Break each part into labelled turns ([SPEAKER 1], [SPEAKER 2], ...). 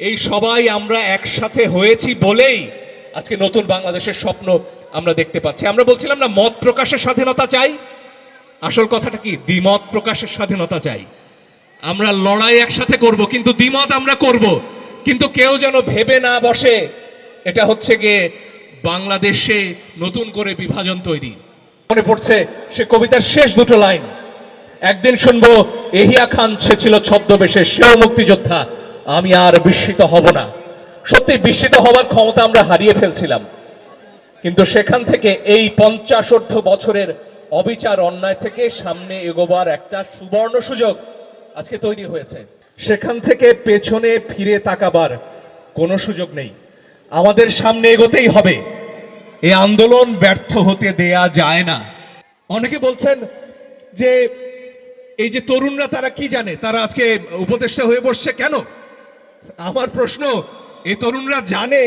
[SPEAKER 1] এই সবাই আমরা একসাথে হয়েছি বলেই আজকে নতুন বাংলাদেশের স্বপ্ন আমরা দেখতে পাচ্ছি। আমরা বলছিলাম না, মত প্রকাশের স্বাধীনতা চাই। আসল কথাটা কি? দ্বিমত প্রকাশের স্বাধীনতা চাই। আমরা লড়াই একসাথে করব, কিন্তু দ্বিমত আমরা করব। কিন্তু কেউ যেন ভেবে না বসে, এটা হচ্ছে গিয়ে বাংলাদেশে নতুন করে বিভাজন তৈরি। মনে পড়ছে সে কবিতার শেষ দুটো লাইন। একদিন শুনব, এহিয়া খান সে ছিল ছদ্মবেশে, সেও মুক্তিযোদ্ধা। আমি আর বিস্মিত হব না। সত্যি বিস্মিত হওয়ার ক্ষমতা আমরা হারিয়ে ফেলছিলাম। কিন্তু সেখান থেকে এই পঞ্চাশোর্ধ বছরের অবিচার অন্যায় থেকে সামনে এগোবার একটা সুবর্ণ সুযোগ আজকে তৈরি হয়েছে। সেখান থেকে পেছনে ফিরে তাকাবার কোনো সুযোগ নেই। আমাদের সামনে এগোতেই হবে। এই আন্দোলন ব্যর্থ হতে দেয়া যায় না। অনেকে বলছেন যে এই যে তরুণরা তারা কি জানে? তারা আজকে উপদেষ্টা হয়ে বসছে কেন? আমার প্রশ্ন, এই তরুণরা জানে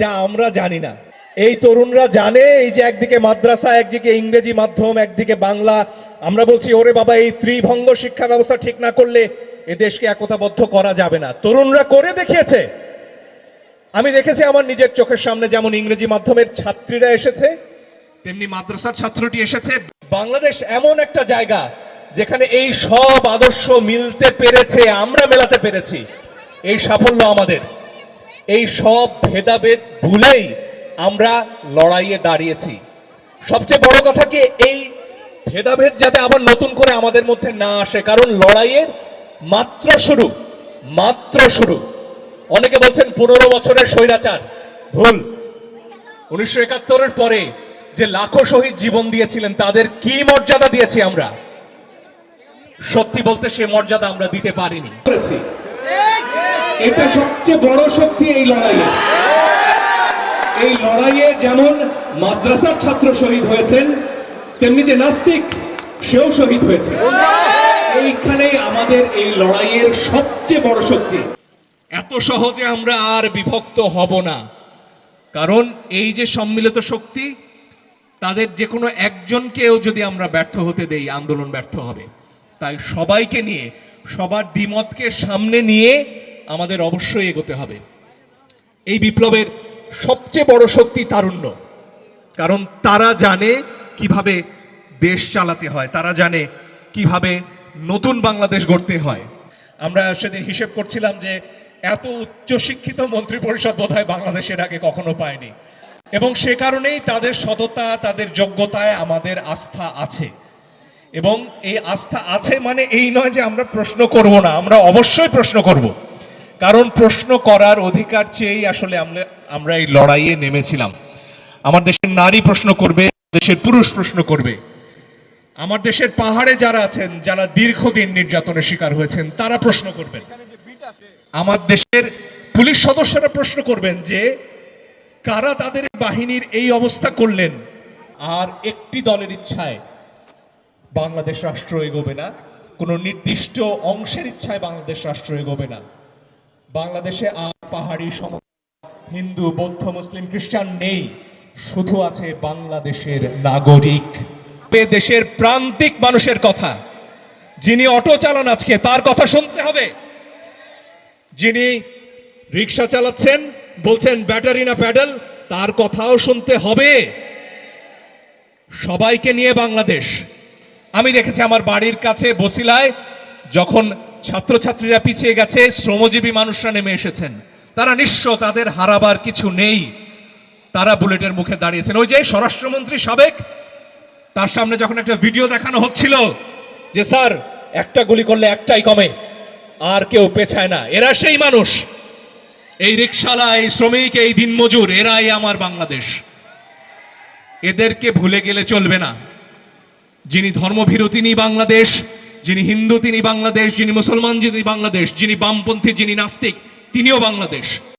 [SPEAKER 1] যা আমরা জানি না? এই তরুণরা জানে এই যে একদিকে মাদ্রাসা, একদিকে ইংরেজি মাধ্যম, একদিকে বাংলা। আমরা বলছি, ওরে বাবা, এই ত্রিভঙ্গ শিক্ষা ব্যবস্থা ঠিক না করলে এ দেশকে একতাবদ্ধ করা যাবে না। তরুণরা করে দেখিয়েছে। আমি দেখেছি আমার নিজের চোখের সামনে যেমন ইংরেজি মাধ্যমের ছাত্রীরা এসেছে, তেমনি মাদ্রাসার ছাত্রটি এসেছে। বাংলাদেশ এমন একটা জায়গা যেখানে এই সব আদর্শ মিলতে পেরেছে, আমরা মেলাতে পেরেছি। এই সাফল্য আমাদের। এই সব ভেদাভেদ ভুলেই আমরা লড়াইয়ে দাঁড়িয়েছি। সবচেয়ে বড় কথা কি, এই ভেদাভেদ যাতে আবার নতুন করে আমাদের মধ্যে না আসে, কারণ লড়াইয়ের মাত্র শুরু মাত্র শুরু। অনেকে বলছেন পনেরো বছরের স্বৈরাচার। ভুল। উনিশশো একাত্তরের পরে যে লাখো শহীদ জীবন দিয়েছিলেন, তাদের কি মর্যাদা দিয়েছি আমরা? সত্যি বলতে সে মর্যাদা আমরা দিতে পারিনি। করেছি। এটা সবচেয়ে বড় শক্তি এই লড়াইয়ে। এই লড়াইয়ে যেমন মাদ্রাসার ছাত্র শহীদ হয়েছেন, তেমনি যে নাস্তিক, সেও শহীদ হয়েছে এইখানেই আমাদের এই লড়াইয়ের সবচেয়ে বড় শক্তি। এত সহজে আমরা আর বিভক্ত হব না। কারণ এই যে সম্মিলিত শক্তি, তাদের যে কোনো একজনকেও যদি আমরা ব্যর্থ হতে দেই, আন্দোলন ব্যর্থ হবে। তাই সবাইকে নিয়ে, সবার দ্বিমতকে সামনে নিয়ে আমাদের অবশ্যই এগোতে হবে। এই বিপ্লবের সবচেয়ে বড় শক্তি তারুণ্য। কারণ তারা জানে কীভাবে দেশ চালাতে হয়, তারা জানে কীভাবে নতুন বাংলাদেশ গড়তে হয়। আমরা সেদিন হিসেব করছিলাম যে এত উচ্চশিক্ষিত মন্ত্রী পরিষদ বোধহয় বাংলাদেশের আগে কখনো পায়নি। এবং সে কারণেই তাদের সততা, তাদের যোগ্যতায় আমাদের আস্থা আছে। এবং এই আস্থা আছে মানে এই নয় যে আমরা প্রশ্ন করব না, আমরা অবশ্যই প্রশ্ন করব। কারণ প্রশ্ন করার অধিকার চেয়েই আসলে আমরা আমরা এই লড়াইয়ে নেমেছিলাম। আমার দেশের নারী প্রশ্ন করবে দেশের পুরুষ প্রশ্ন করবে। আমার দেশের পাহাড়ে যারা আছেন যারা দীর্ঘদিন নির্যাতনের শিকার হয়েছেন তারা প্রশ্ন করবেন। আমার দেশের পুলিশ সদস্যরা প্রশ্ন করবেন যে কারা তাদের বাহিনীর এই অবস্থা করলেন? আর একটি দলের ইচ্ছায় বাংলাদেশ রাষ্ট্র এগোবে না কোনো নির্দিষ্ট অংশের ইচ্ছায় বাংলাদেশ রাষ্ট্র এগোবে না। বাংলাদেশে আর পাহাড়ি সম, হিন্দু, বৌদ্ধ, মুসলিম, খ্রিস্টান নেই। শুধু আছে বাংলাদেশের নাগরিক। দেশের প্রান্তিক মানুষের কথা। যিনি অটো চালান আজকে, তার কথা শুনতে হবে। যিনি রিক্সা চালাচ্ছেন, বলছেন, ব্যাটারি না প্যাডেল, তার কথাও শুনতে হবে। সবাইকে নিয়ে বাংলাদেশ। আমি দেখেছি আমার বাড়ির কাছে বসিলায় যখন ছাত্রছাত্রীরা পিছিয়ে গেছে, শ্রমজীবী মানুষরা নেমে এসেছেন। তারা নিঃস্ব তাদের হারাবার কিছু নেই। তারা বুলেটের মুখে দাঁড়িয়েছেন। ওই যে স্বরাষ্ট্রমন্ত্রী সাবেক, তার সামনে যখন একটা ভিডিও দেখানো হচ্ছিল যে, স্যার, একটা গুলি করলে একটাই কমে, আর কেউ পেছায় না। এরা সেই মানুষ। এই রিক্সালা এই শ্রমিক, এই দিনমজুর এরাই আমার বাংলাদেশ। এদেরকে ভুলে গেলে চলবে না। যিনি ধর্মভীরু বাংলাদেশ যিনি হিন্দু তিনি বাংলাদেশ যিনি মুসলমান যিনি বাংলাদেশ যিনি বামপন্থী যিনি নাস্তিক তিনিও বাংলাদেশ।